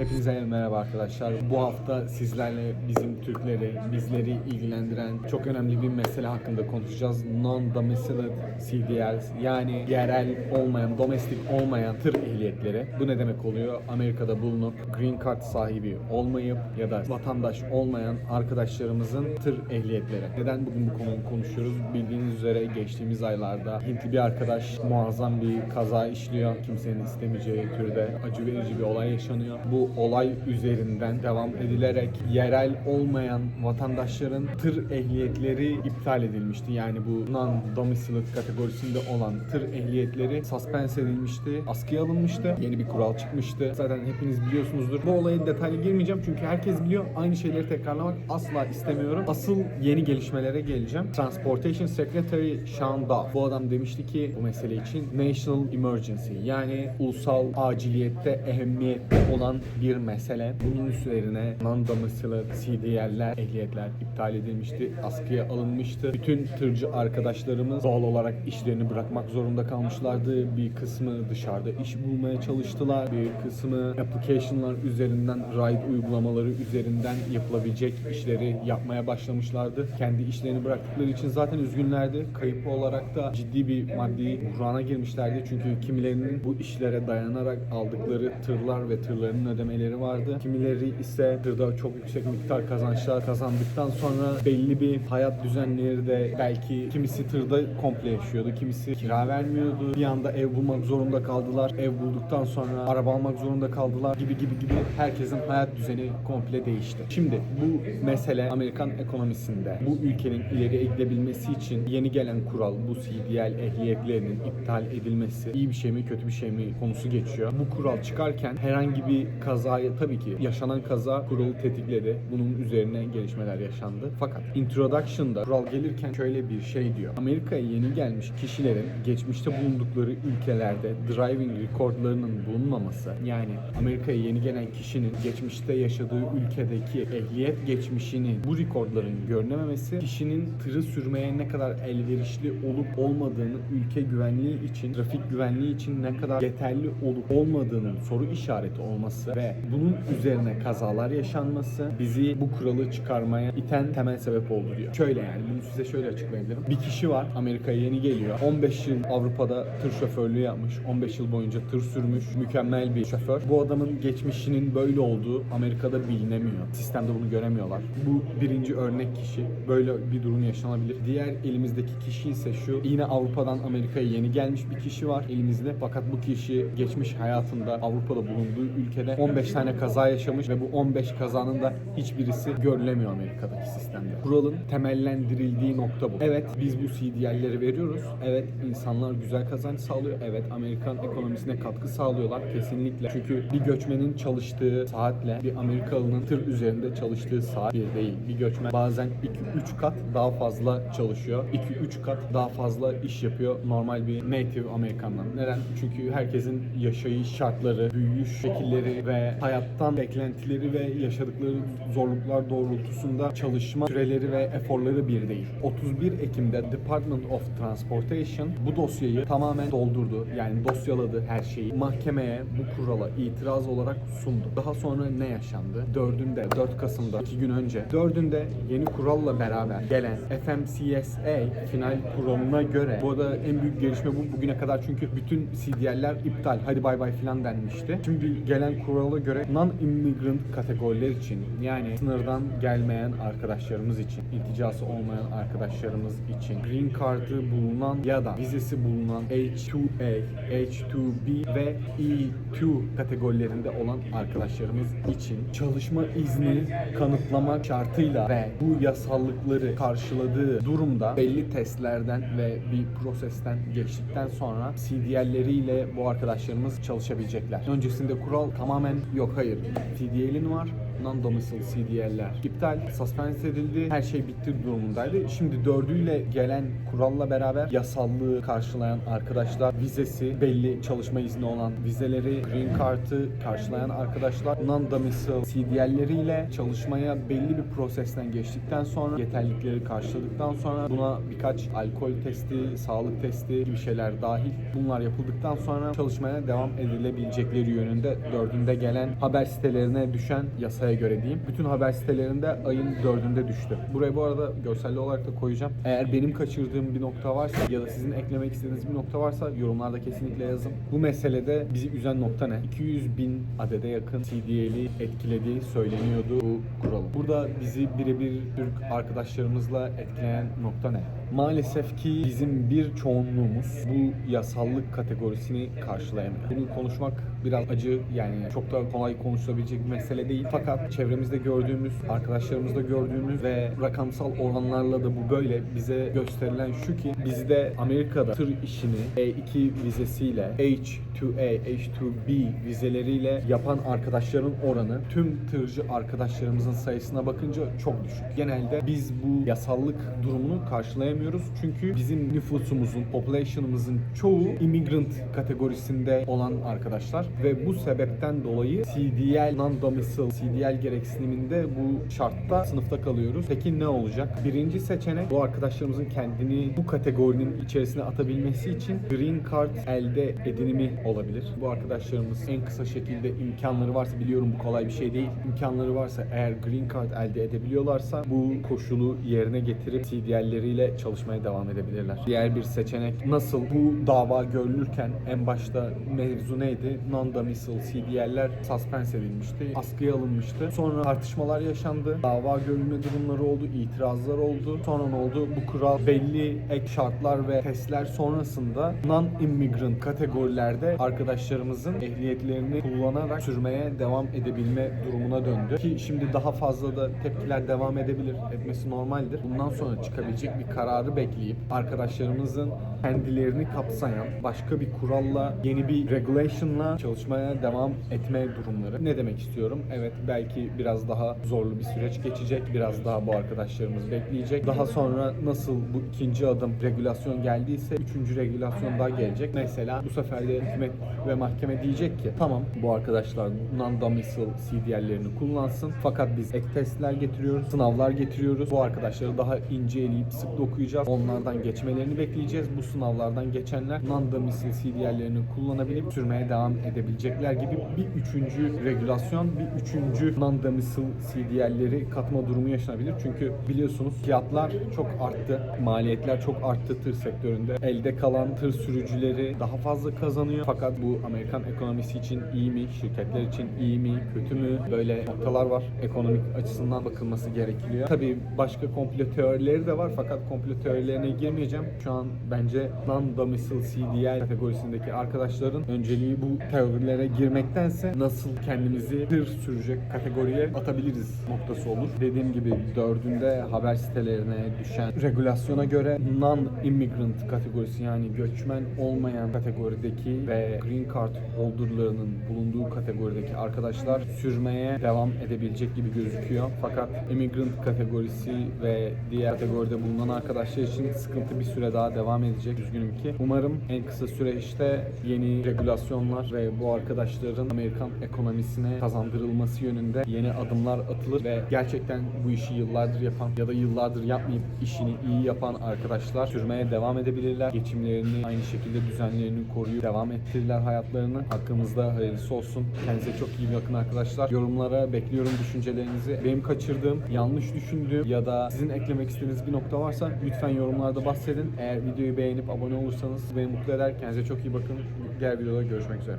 Hepinize merhaba arkadaşlar. Bu hafta sizlerle bizim Türkleri, bizleri ilgilendiren çok önemli bir mesele hakkında konuşacağız. Non-domiciled CDLs yani yerel olmayan, domestik olmayan tır ehliyetleri. Bu ne demek oluyor? Amerika'da bulunup green card sahibi olmayıp ya da vatandaş olmayan arkadaşlarımızın tır ehliyetleri. Neden bugün bu konuyu konuşuyoruz? Bildiğiniz üzere geçtiğimiz aylarda Hintli bir arkadaş muazzam bir kaza işliyor. Kimsenin istemeyeceği türde acı verici bir olay yaşanıyor. Bu olay üzerinden devam edilerek yerel olmayan vatandaşların tır ehliyetleri iptal edilmişti. Yani bu non-domiciled kategorisinde olan tır ehliyetleri suspend edilmişti. Askıya alınmıştı. Yeni bir kural çıkmıştı. Zaten hepiniz biliyorsunuzdur. Bu olayın detaylı girmeyeceğim çünkü herkes biliyor. Aynı şeyleri tekrarlamak asla istemiyorum. Asıl yeni gelişmelere geleceğim. Transportation Secretary Sean Duff. Bu adam demişti ki bu mesele için National Emergency yani ulusal aciliyette ehemmiyette olan bir mesele. Bunun üzerine non-domiciled CDL'ler, ehliyetler iptal edilmişti. Askıya alınmıştı. Bütün tırcı arkadaşlarımız doğal olarak işlerini bırakmak zorunda kalmışlardı. Bir kısmı dışarıda iş bulmaya çalıştılar. Bir kısmı application'lar üzerinden, ride uygulamaları üzerinden yapılabilecek işleri yapmaya başlamışlardı. Kendi işlerini bıraktıkları için zaten üzgünlerdi. Kayıp olarak da ciddi bir maddi buhrana girmişlerdi. Çünkü kimilerinin bu işlere dayanarak aldıkları tırlar ve tırların ödemeleri vardı. Kimileri ise tırda çok yüksek miktar kazançlar kazandıktan sonra belli bir hayat düzenleri de belki kimisi tırda komple yaşıyordu. Kimisi kira vermiyordu. Bir anda ev bulmak zorunda kaldılar. Ev bulduktan sonra araba almak zorunda kaldılar gibi gibi gibi herkesin hayat düzeni komple değişti. Şimdi bu mesele Amerikan ekonomisinde bu ülkenin ileriye gidebilmesi için yeni gelen kural bu CDL ehliyetlerinin iptal edilmesi iyi bir şey mi kötü bir şey mi konusu geçiyor. Bu kural çıkarken herhangi bir kazaya tabii ki yaşanan kaza kuralı tetikledi. Bunun üzerine gelişmeler yaşandı. Fakat introduction'da kural gelirken şöyle bir şey diyor. Amerika'ya yeni gelmiş kişilerin geçmişte bulundukları ülkelerde driving recordlarının bulunmaması yani Amerika'ya yeni gelen kişinin geçmişte yaşadığı ülkedeki ehliyet geçmişini bu recordların görünememesi kişinin tırı sürmeye ne kadar elverişli olup olmadığını ülke güvenliği için, trafik güvenliği için ne kadar yeterli olup olmadığının soru işareti olması ve bunun üzerine kazalar yaşanması bizi bu kuralı çıkarmaya iten temel sebep oldu diyor. Şöyle yani bunu size şöyle açıklayabilirim. Bir kişi var Amerika'ya yeni geliyor. 15 yıl Avrupa'da tır şoförlüğü yapmış. 15 yıl boyunca tır sürmüş. Mükemmel bir şoför. Bu adamın geçmişinin böyle olduğu Amerika'da bilinemiyor. Sistemde bunu göremiyorlar. Bu birinci örnek kişi. Böyle bir durum yaşanabilir. Diğer elimizdeki kişi ise şu. Yine Avrupa'dan Amerika'ya yeni gelmiş bir kişi var elimizde. Fakat bu kişi geçmiş hayatında Avrupa'da bulunduğu ülkede 15 tane kaza yaşamış ve bu 15 kazanın da hiçbirisi görülemiyor Amerika'daki sistemde. Kuralın temellendirildiği nokta bu. Evet biz bu CDL'leri veriyoruz. Evet insanlar güzel kazanç sağlıyor. Evet Amerikan ekonomisine katkı sağlıyorlar kesinlikle. Çünkü bir göçmenin çalıştığı saatle bir Amerikalının tır üzerinde çalıştığı saat bir değil. Bir göçmen bazen 2-3 kat daha fazla çalışıyor. 2-3 kat daha fazla iş yapıyor normal bir native Amerikandan. Neden? Çünkü herkesin yaşayış şartları, büyüyüş şekilleri ve hayattan beklentileri ve yaşadıkları zorluklar doğrultusunda çalışma süreleri ve eforları bir değil. 31 Ekim'de Department of Transportation bu dosyayı tamamen doldurdu. Yani dosyaladı her şeyi. Mahkemeye bu kurala itiraz olarak sundu. Daha sonra ne yaşandı? 4'ünde, 4 Kasım'da 2 gün önce 4'ünde yeni kuralla beraber gelen FMCSA final kuralına göre bu arada en büyük gelişme bu bugüne kadar çünkü bütün CDL'ler iptal. Hadi bay bay filan denmişti. Şimdi gelen kurala göre non-immigrant kategoriler için yani sınırdan gelmeyen arkadaşlarımız için, ilticası olmayan arkadaşlarımız için green card'ı bulunan ya da vizesi bulunan H2A, H2B ve E2 kategorilerinde olan arkadaşlarımız için çalışma izni kanıtlamak şartıyla ve bu yasallıkları karşıladığı durumda belli testlerden ve bir prosesten geçtikten sonra CDL'leriyle bu arkadaşlarımız çalışabilecekler. Öncesinde kural tamamen yok hayır. CDL'in var non-domicile CDL'ler iptal, suspend edildi. Her şey bitti durumundaydı. Şimdi dördüyle gelen kuralla beraber yasallığı karşılayan arkadaşlar, vizesi belli çalışma izni olan vizeleri, green card'ı karşılayan arkadaşlar non-domicile CDL'leriyle çalışmaya belli bir prosesten geçtikten sonra yeterlilikleri karşıladıktan sonra buna birkaç alkol testi, sağlık testi gibi şeyler dahil bunlar yapıldıktan sonra çalışmaya devam edilebilecekleri yönünde dördünde gelen haber sitelerine düşen yasaya göre diyeyim. Bütün haber sitelerinde ayın dördünde düştü. Buraya bu arada görselli olarak da koyacağım. Eğer benim kaçırdığım bir nokta varsa ya da sizin eklemek istediğiniz bir nokta varsa yorumlarda kesinlikle yazın. Bu meselede bizi üzen nokta ne? 200 bin adede yakın CDL'i etkilediği söyleniyordu bu kuralı. Burada bizi birebir Türk arkadaşlarımızla etkileyen nokta ne? Maalesef ki bizim bir çoğunluğumuz bu yasallık kategorisini karşılayamıyor. Bunu konuşmak biraz acı yani çok da kolay konuşulabilecek bir mesele değil. Fakat çevremizde gördüğümüz, arkadaşlarımızda gördüğümüz ve rakamsal oranlarla da bu böyle bize gösterilen şu ki bizde Amerika'da tır işini E2 vizesiyle H2A, H2B vizeleriyle yapan arkadaşların oranı tüm tırcı arkadaşlarımızın sayısına bakınca çok düşük. Genelde biz bu yasallık durumunu karşılayamıyoruz. Çünkü bizim nüfusumuzun, population'ımızın çoğu immigrant kategorisinde olan arkadaşlar ve bu sebepten dolayı CDL non-domicile CDL gereksiniminde bu şartta sınıfta kalıyoruz. Peki ne olacak? Birinci seçenek bu arkadaşlarımızın kendini bu kategorinin içerisine atabilmesi için green card elde edinimi olabilir. Bu arkadaşlarımız en kısa şekilde imkanları varsa biliyorum bu kolay bir şey değil. İmkanları varsa eğer green card elde edebiliyorlarsa bu koşulu yerine getirip CDL'leriyle çalışmaya devam edebilirler. Diğer bir seçenek nasıl bu dava görülürken en başta mevzu neydi? Non-domicile CDL'ler suspens edilmişti. Askıya alınmıştı. Sonra tartışmalar yaşandı. Dava görülme durumları oldu. itirazlar oldu. Sonra ne oldu? Bu kural belli ek şartlar ve testler sonrasında non-immigrant kategorilerde arkadaşlarımızın ehliyetlerini kullanarak sürmeye devam edebilme durumuna döndü. Ki şimdi daha fazla da tepkiler devam edebilir. Etmesi normaldir. Bundan sonra çıkabilecek bir kararı bekleyip arkadaşlarımızın kendilerini kapsayan başka bir kuralla, yeni bir regulation'la çalışmaya devam etme durumları. Ne demek istiyorum? Evet belki biraz daha zorlu bir süreç geçecek. Biraz daha bu arkadaşlarımız bekleyecek. Daha sonra nasıl bu ikinci adım regülasyon geldiyse üçüncü regülasyon daha gelecek. Mesela bu sefer de hükümet ve mahkeme diyecek ki tamam bu arkadaşlar non-domicile CDL'lerini kullansın. Fakat biz ek testler getiriyoruz, sınavlar getiriyoruz. Bu arkadaşları daha ince eleyip sık dokuyacağız. Onlardan geçmelerini bekleyeceğiz. Bu sınavlardan geçenler non-domicile CDL'lerini kullanabilip sürmeye devam edebilecekler gibi bir üçüncü regülasyon, bir üçüncü non-domicile CDL'leri katma durumu yaşanabilir. Çünkü biliyorsunuz fiyatlar çok arttı. Maliyetler çok arttı tır sektöründe. Elde kalan tır sürücüleri daha fazla kazanıyor. Fakat bu Amerikan ekonomisi için iyi mi? Şirketler için iyi mi? Kötü mü? Böyle noktalar var. Ekonomik açısından bakılması gerekiyor. Tabii başka komplo teorileri de var fakat komplo teorilerine girmeyeceğim. Şu an bence non-domicile CDL kategorisindeki arkadaşların önceliği bu teorilere girmektense nasıl kendimizi tır sürecek kategoriye atabiliriz noktası olur. Dediğim gibi dördünde haber sitelerine düşen regülasyona göre non-immigrant kategorisi yani göçmen olmayan kategorideki ve green card holderlarının bulunduğu kategorideki arkadaşlar sürmeye devam edebilecek gibi gözüküyor. Fakat immigrant kategorisi ve diğer kategoride bulunan arkadaşlar için sıkıntı bir süre daha devam edecek. Üzgünüm ki. Umarım en kısa süreçte yeni regülasyonlar ve bu arkadaşların Amerikan ekonomisine kazandırılması yönünde yeni adımlar atılır ve gerçekten bu işi yıllardır yapan ya da yıllardır yapmayıp işini iyi yapan arkadaşlar sürmeye devam edebilirler. Geçimlerini aynı şekilde düzenlerini koruyup devam ettirirler hayatlarını. Hakkımızda hayırlısı olsun. Kendinize çok iyi bakın arkadaşlar. Yorumlara bekliyorum düşüncelerinizi. Benim kaçırdığım, yanlış düşündüğüm ya da sizin eklemek istediğiniz bir nokta varsa lütfen yorumlarda bahsedin. Eğer videoyu beğenip abone olursanız beni mutlu eder. Kendinize çok iyi bakın. Diğer videoda görüşmek üzere.